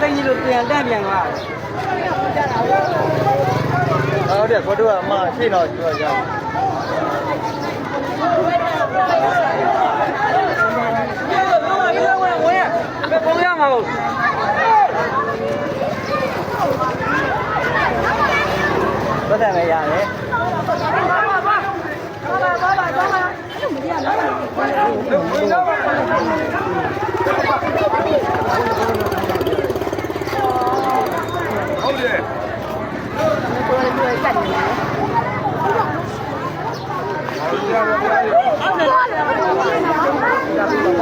သိန်းကြီးလို့ပြန်တက်ပြန်သွားဟုတ်တယ်ကိုတို့ကအမရှိတော့ကျွတ်ရအောင်ပုံရမှာဟုတ်ဘယ်တန်လဲရတယ်ဘာဘာဘာဘာဘာဘာဘာဘာဘာဘာဘာဘာဘာဘာ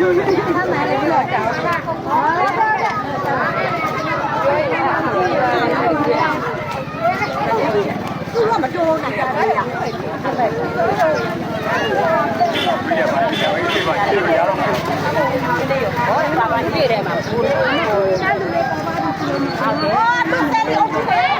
သူကမတော်နိုင်တာလေ။ဘာလို့လဲ။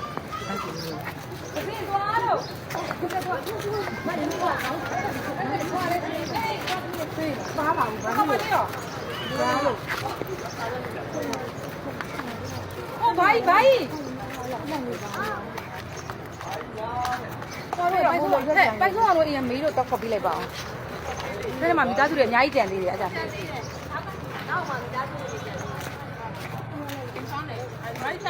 भाई भाई ပိုက်ဆုံးအောင်လို့အရင်မေးလို့တော့ခေါ်ပြီးလိုက်ပါအောင်ဒါနဲ့မှမိသားစုတွေအများကြီးကြံသေးတယ်အဲ့ဒါကြံသေးတယ်နောက်မှမိသားစုတွေကြံသေးတယ်